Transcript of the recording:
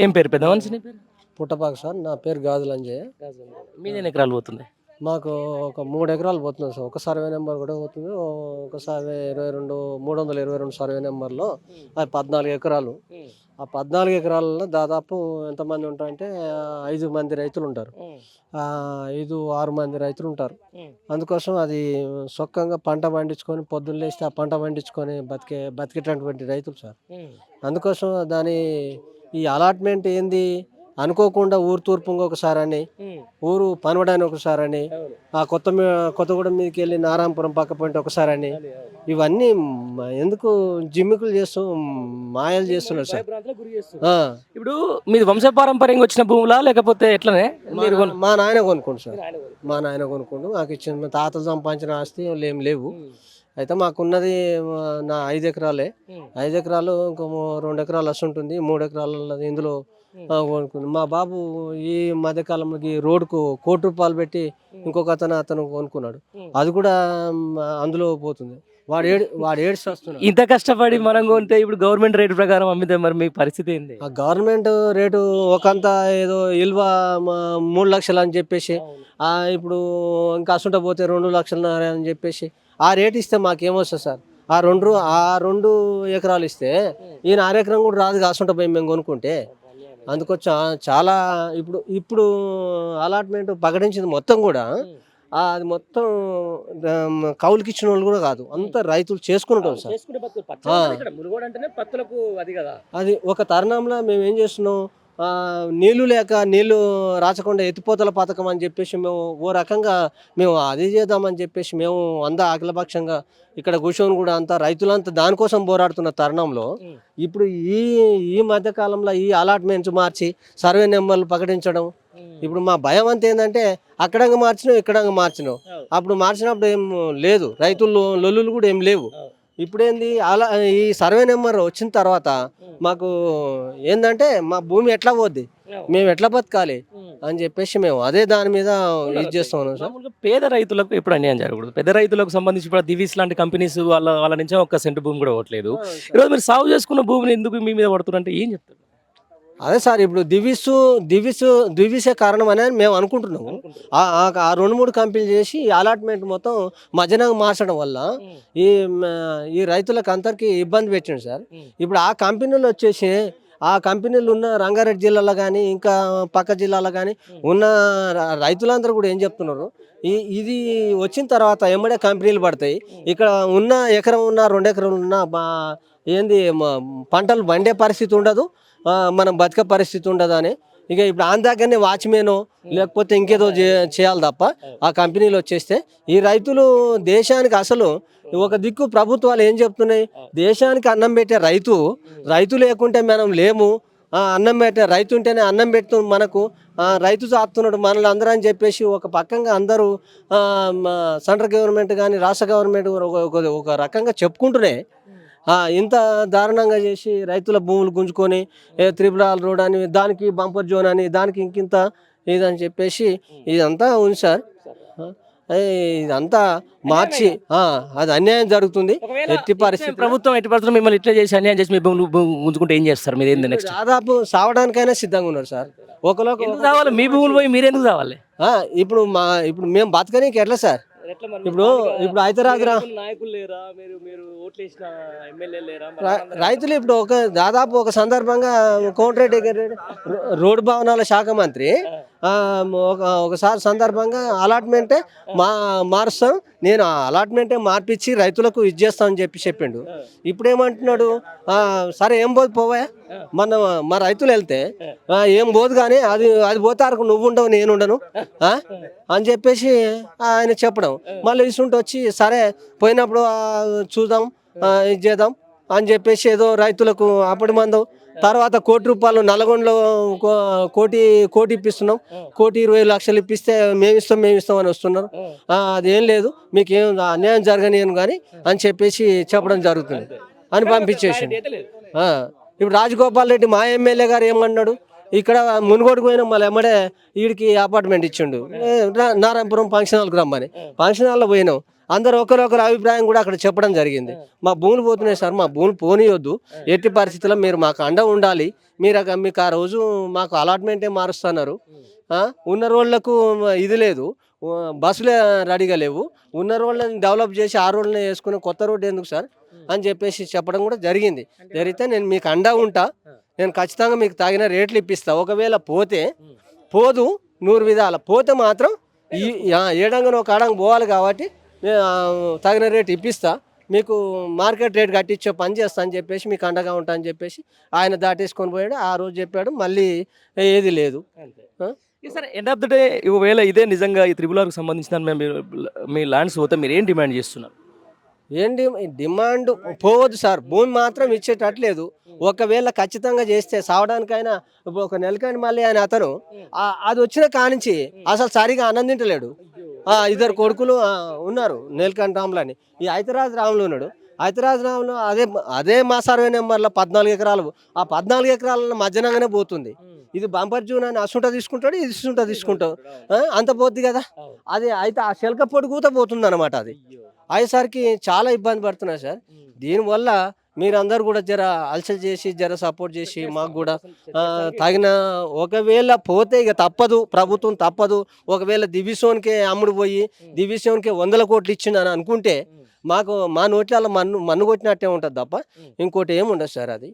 ఏం పేరు? పెద్ద మనిషి పేరు? పుట్టపాక సార్ నా పేరు గాజులు అంజయ్య. మీద ఎకరాలు పోతుంది? మాకు ఒక మూడు ఎకరాలు పోతుంది సార్. ఒక సర్వే నెంబర్ కూడా పోతుంది. ఒక సర్వే ఇరవై రెండు మూడు వందల ఇరవై రెండు సర్వే నెంబర్లో అది పద్నాలుగు ఎకరాలు. ఆ పద్నాలుగు ఎకరాలలో దాదాపు ఎంతమంది ఉంటారంటే ఐదు మంది రైతులు ఉంటారు. ఐదు ఆరు మంది రైతులు ఉంటారు. అందుకోసం అది సొక్కంగా పంట పండించుకొని పొద్దున్న లేస్తే ఆ పంట పండించుకొని బతికే బతికేటటువంటి రైతులు సార్. అందుకోసం దాని ఈ అలాట్మెంట్ ఏంది? అనుకోకుండా ఊరు తూర్పు ఒకసారి అని ఊరు పనవడానికి ఒకసారి అని ఆ కొత్త కొత్తగూడెం మీదకి వెళ్ళి నారాయణపురం పక్క పోయింటే ఒకసారి అని ఇవన్నీ ఎందుకు జిమ్మికులు చేస్తూ మాయలు చేస్తున్నారు సార్. ఇప్పుడు మీది వంశపారంపర్యంగా వచ్చిన భూములా లేకపోతే ఎట్లనే మా మీరు మా నాయన కొనుక్కోండి సార్. మా నాయన కొనుక్కోండు. నాకు ఇచ్చిన తాతలు సంపాదించిన ఆస్తి ఏం లేవు. అయితే మాకున్నది నా ఐదు ఎకరాలే. ఐదు ఎకరాలు ఇంకో రెండు ఎకరాలు ఉంటుంది. మూడు ఎకరాలు ఇందులో కొనుక్కుంది. మా బాబు ఈ మధ్యకాలంలోకి రోడ్డుకు కోటి రూపాయలు పెట్టి ఇంకొక అతను అతను కొనుక్కున్నాడు. అది కూడా అందులో పోతుంది. వాడు ఏడు వాడు ఏడ్స్ వస్తున్నాడు. ఇంత కష్టపడి మనం కొంటే ఇప్పుడు గవర్నమెంట్ రేట్ ప్రకారం అమ్మితే మరి మీ పరిస్థితి ఏంది? ఆ గవర్నమెంట్ రేటు ఒకంత ఏదో ఇల్వ మూడు లక్షలు అని చెప్పేసి ఆ ఇప్పుడు ఇంకా అసుంట పోతే రెండు లక్షలన్నర అని చెప్పేసి ఆ రేట్ ఇస్తే మాకేమొస్తుంది సార్? ఆ రెండు ఆ రెండు ఎకరాలు ఇస్తే ఈయన ఆరు ఎకరం కూడా రాదు కాసుంట పోయి మేము కొనుక్కుంటే. అందుకొచ్చా చాలా ఇప్పుడు ఇప్పుడు అలాట్మెంట్ ప్రకటించింది మొత్తం కూడా. అది మొత్తం కౌలుకి ఇచ్చిన వాళ్ళు కూడా కాదు. అంతా రైతులు చేసుకుంటారు సార్. అది కదా. అది ఒక తరుణంలో మేము ఏం చేస్తున్నాం? నీళ్ళు లేక నీళ్ళు రాచకుండా ఎత్తిపోతల పథకం అని చెప్పేసి మేము ఓ రకంగా మేము అది చేద్దామని చెప్పేసి మేము అంద అఖిలపక్షంగా ఇక్కడ కూర్చొని కూడా అంతా రైతులంతా దానికోసం పోరాడుతున్న తరుణంలో ఇప్పుడు ఈ ఈ మధ్య కాలంలో ఈ అలాట్మెంట్స్ మార్చి సర్వే నెంబర్లు ప్రకటించడం. ఇప్పుడు మా భయం అంతా ఏంటంటే అక్కడంగా మార్చినాం ఇక్కడంగా మార్చినాం. అప్పుడు మార్చినప్పుడు ఏం లేదు. రైతులు లొల్లులు కూడా ఏం లేవు. ఇప్పుడేంది? అలా ఈ సర్వే నెంబర్ వచ్చిన తర్వాత మాకు ఏంటంటే మా భూమి ఎట్లా పోద్ది? మేము ఎట్లా బతకాలి? అని చెప్పేసి మేము అదే దాని మీద ఇది చేస్తాం సార్. మామూలుగా పేద రైతులకు ఎప్పుడు అన్యాయం జరగకూడదు. పెద్ద రైతులకు సంబంధించి ఇప్పుడు దివీస్ లాంటి కంపెనీస్ వాళ్ళ వాళ్ళ నుంచి ఒక్క సెంటు భూమి కూడా ఇవ్వట్లేదు ఈరోజు మీరు సాగు చేసుకున్న భూమిని ఎందుకు మీ మీద పడుతున్నారంటే ఏం చెప్తారు? అదే సార్ ఇప్పుడు దివిస్ దివిస్ దివిసే కారణం అని మేము అనుకుంటున్నాము. ఆ- రెండు మూడు కంపెనీలు చేసి అలాట్మెంట్ మొత్తం మధ్యాహ్నం మార్చడం వల్ల ఈ ఈ రైతులకు అందరికీ ఇబ్బంది పెట్టింది సార్. ఇప్పుడు ఆ కంపెనీలు వచ్చేసి ఆ కంపెనీలు ఉన్న రంగారెడ్డి జిల్లాలో కానీ ఇంకా పక్క జిల్లాలో కానీ ఉన్న రైతులందరూ కూడా ఏం చెప్తున్నారు? ఈ ఇది వచ్చిన తర్వాత ఎమ్మడే కంపెనీలు పడతాయి. ఇక్కడ ఉన్న ఎకరం ఉన్న రెండు ఎకరం ఉన్న ఏంది పంటలు పండే పరిస్థితి ఉండదు. మనం బతికే పరిస్థితి ఉండదని. ఇక ఇప్పుడు ఆన్ దగ్గరనే వాచ్మెన్ లేకపోతే ఇంకేదో చే- చేయాలి తప్ప ఆ కంపెనీలు వచ్చేస్తే ఈ రైతులు దేశానికి అసలు ఒక దిక్కు ప్రభుత్వాలు ఏం చెప్తున్నాయి? దేశానికి అన్నం పెట్టే రైతు రైతు లేకుంటే మనం లేము. అన్నం పెట్టే రైతు ఉంటేనే అన్నం పెడుతు మనకు రైతు చాస్తున్నాడు మనల్ని అందరూ అని చెప్పేసి ఒక పక్కంగా అందరూ సెంట్రల్ గవర్నమెంట్ కానీ రాష్ట్ర గవర్నమెంట్ ఒక- రకంగా చెప్పుకుంటున్నాయి ఇంత దారుణంగా చేసి రైతుల భూములు గుంజుకొని ఏ త్రిపుల రోడ్ అని దానికి బంపర్ జోన్ అని దానికి ఇంకింత ఇదని చెప్పేసి ఇదంతా ఉంది సార్. ఇదంతా మార్చి అది అన్యాయం జరుగుతుంది. ఎట్టి పరిస్థితి ప్రభుత్వం ఎట్టి పరిస్థితుల్లో మిమ్మల్ని ఇట్లా చేసి అన్యాయం చేసి మీ గుంజుకుంటే ఏం చేస్తారు మీరు? ఏంది నెక్స్ట్ దాదాపు సావడానికైనా సిద్ధంగా ఉన్నారు సార్. ఒకలోకి ఎందుకు కావాలి? మీ భూములు పోయి మీరు ఎందుకు కావాలి ఇప్పుడు మా ఇప్పుడు మేము బతకనీకి ఎట్లా సార్? ఇప్పుడు ఇప్పుడు హైదరాబాద్ నాయకులు లేరా? మీరు మీరు ఎమ్మెల్యే లేరా? రైతులు ఇప్పుడు ఒక దాదాపు ఒక సందర్భంగా కోమటిరెడ్డి గారు రోడ్డు భవనాల శాఖ మంత్రి. ఒక ఒకసారి సందర్భంగా అలాట్మెంటే మా మారుస్తాం. నేను అలాట్మెంటే మార్పిచ్చి రైతులకు ఇచ్చేస్తామని చెప్పి చెప్పిండు. ఇప్పుడు ఏమంటున్నాడు సరే ఏం పోదు పోవా? మన మా రైతులు వెళ్తే ఏం పోదు కానీ అది అది పోతారు నువ్వు ఉండవు నేను ఉండను. అని చెప్పేసి ఆయన చెప్పడం. మళ్ళీ ఇసుంటి వచ్చి సరే పోయినప్పుడు చూద్దాం ఇది చేద్దాం అని చెప్పేసి ఏదో రైతులకు అప్పటి మందం తర్వాత కోటి రూపాయలు నల్గొండలో కోటి కోటి ఇప్పిస్తున్నాం. కోటి ఇరవై లక్షలు ఇప్పిస్తే మేము ఇస్తాం మేము ఇస్తాం అని వస్తున్నారు అదేం లేదు. మీకు ఏం అన్యాయం జరగనియను కానీ అని చెప్పేసి చెప్పడం జరుగుతుంది. అని పంపించేసింది ఆ, ఇప్పుడు రాజగోపాల్ రెడ్డి మా ఎమ్మెల్యే గారు ఏమన్నాడు? ఇక్కడ మునుగోడుకు పోయినా మళ్ళీ ఎమ్మడే వీడికి అపార్ట్మెంట్ ఇచ్చిండు. నారాయణపురం ఫంక్షన్ హాల్కి రమ్మని. ఫంక్షన్ హాల్లో పోయినాం. అందరు ఒకరొకరు అభిప్రాయం కూడా అక్కడ చెప్పడం జరిగింది. మా భూములు పోతున్నాయి సార్ మా భూములు పోనీయొద్దు. ఎట్టి పరిస్థితుల్లో మీరు మాకు అండ ఉండాలి. మీరు మీకు ఆ రోజు మాకు అలాట్మెంటే మారుస్తున్నారు. ఉన్న రోడ్లకు ఇది లేదు. బస్సులే రెడీగా లేవు. ఉన్న రోడ్లను డెవలప్ చేసి ఆ రోడ్లని వేసుకుని కొత్త రోడ్డు ఎందుకు సార్? అని చెప్పేసి చెప్పడం కూడా జరిగింది. జరిగితే నేను మీకు అండా ఉంటా. నేను ఖచ్చితంగా మీకు తగిన రేట్లు ఇప్పిస్తా. ఒకవేళ పోతే పోదు నూరు విధాల. పోతే మాత్రం ఈ ఏడంగా ఒక ఆడంగా పోవాలి కాబట్టి తగిన రేటు ఇప్పిస్తా. మీకు మార్కెట్ రేట్ కట్టించే పని చేస్తా అని చెప్పేసి మీకు అండగా ఉంటా అని చెప్పేసి ఆయన దాటేసుకొని పోయాడు. ఆ రోజు చెప్పాడు మళ్ళీ ఏది లేదు? సరే ఎండ్ ఆఫ్ ద డే ఒకవేళ ఇదే నిజంగా ఈ త్రిబుల్ ఆర్కి సంబంధించిన మేము మీ ల్యాండ్స్ పోతే మీరు ఏం డిమాండ్ చేస్తున్నారు? ఏంటి డిమాండ్ పోవద్దు సార్. భూమి మాత్రం ఇచ్చేటట్లేదు. ఒకవేళ ఖచ్చితంగా చేస్తే సావడానికైనా ఒక నెలకైనా మళ్ళీ ఆయన అతను అది వచ్చిన కానించి అసలు సరిగా అన్నం తింటలేడు ఆ, ఇద్దరు కొడుకులు ఉన్నారు నీలకంఠ రాములు అని ఈ ఐతరాజు రాములు ఉన్నాడు. ఐతరాజు రాములు అదే అదే మా సర్వే నెంబర్లో పద్నాలుగు ఎకరాలు ఆ పద్నాలుగు ఎకరాల మధ్యనంగానే పోతుంది. ఇది బంపర్ జూన్ అని అసుంట తీసుకుంటాడు ఇది ఇసుంట తీసుకుంటాడు. అంత పోద్ది కదా? అది అయితే ఆ శెలక పొడి కూత పోతుంది అనమాట అది. అయ్యేసరికి చాలా ఇబ్బంది పడుతున్నారు సార్. దీనివల్ల మీరందరూ కూడా జర అలసలు చేసి జర సపోర్ట్ చేసి మాకు కూడా తగిన ఒకవేళ పోతే ఇక తప్పదు ప్రభుత్వం తప్పదు. ఒకవేళ దివిసోన్కే అమ్ముడు పోయి దివిసోన్కే వందల కోట్లు ఇచ్చిందని అనుకుంటే మాకు మా నోట్ల మన్ను మన్ను కొట్టినట్టే ఉంటుంది తప్ప ఇంకోటి ఏమి ఉండదు సార్ అది.